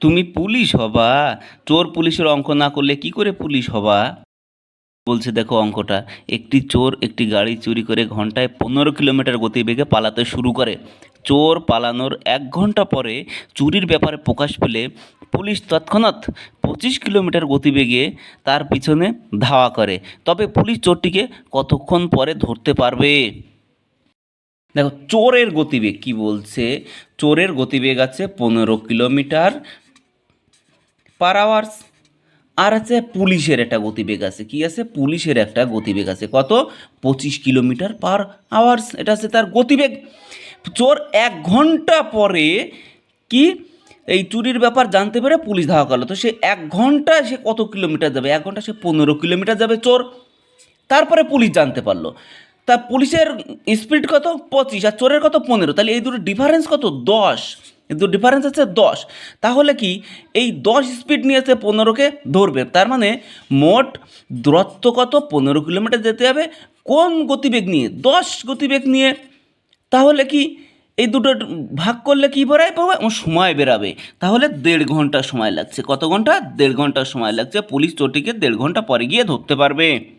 তুমি পুলিশ হবা। চোর পুলিশের অঙ্ক না করলে কি করে পুলিশ হবা? বলছে, দেখো অঙ্কটা, একটি চোর একটি গাড়ি চুরি করে ঘন্টায় পনেরো কিলোমিটার গতিবেগে পালাতে শুরু করে। চোর পালানোর এক ঘণ্টা পরে চুরির ব্যাপারে প্রকাশ পেলে পুলিশ তৎক্ষণাৎ পঁচিশ কিলোমিটার গতিবেগে তার পিছনে ধাওয়া করে। তবে পুলিশ চোরটিকে কতক্ষণ পরে ধরতে পারবে? দেখো, চোরের গতিবেগ কি বলছে? চোরের গতিবেগ আছে পনেরো কিলোমিটার পার আওয়ার্স আর আছে পুলিশের একটা গতিবেগ আছে। কি আছে? পুলিশের একটা গতিবেগ আছে। কত? পঁচিশ কিলোমিটার পার আওয়ার্স এটা আছে তার গতিবেগ। চোর এক ঘণ্টা পরে কি? এই চুরির ব্যাপার জানতে পেরে পুলিশ ধাওয়া করল। তো সে এক ঘণ্টা সে কত কিলোমিটার যাবে? এক ঘণ্টা সে পনেরো কিলোমিটার যাবে চোর। তারপরে পুলিশ জানতে পারল। তা পুলিশের স্পিড কত? পঁচিশ। আর চোরের কত? পনেরো। তাহলে এই দুটো ডিফারেন্স কত? দশ। দুটো ডিফারেন্স আছে দশ। তাহলে কি? এই দশ স্পিড নিয়ে সে পনেরোকে ধরবে। তার মানে মোট দূরত্ব কত? পনেরো কিলোমিটার যেতে হবে কোন গতিবেগ নিয়ে, দশ গতিবেগ নিয়ে। তাহলে কি? এই দুটো ভাগ করলে কি বেরোয় পাবে? সময় বেরাবে তাহলে দেড় ঘণ্টা সময় লাগছে। কত ঘণ্টা? দেড় ঘণ্টা সময় লাগছে। পুলিশ চটিকে দেড় ঘণ্টা পরে গিয়ে ধরতে পারবে।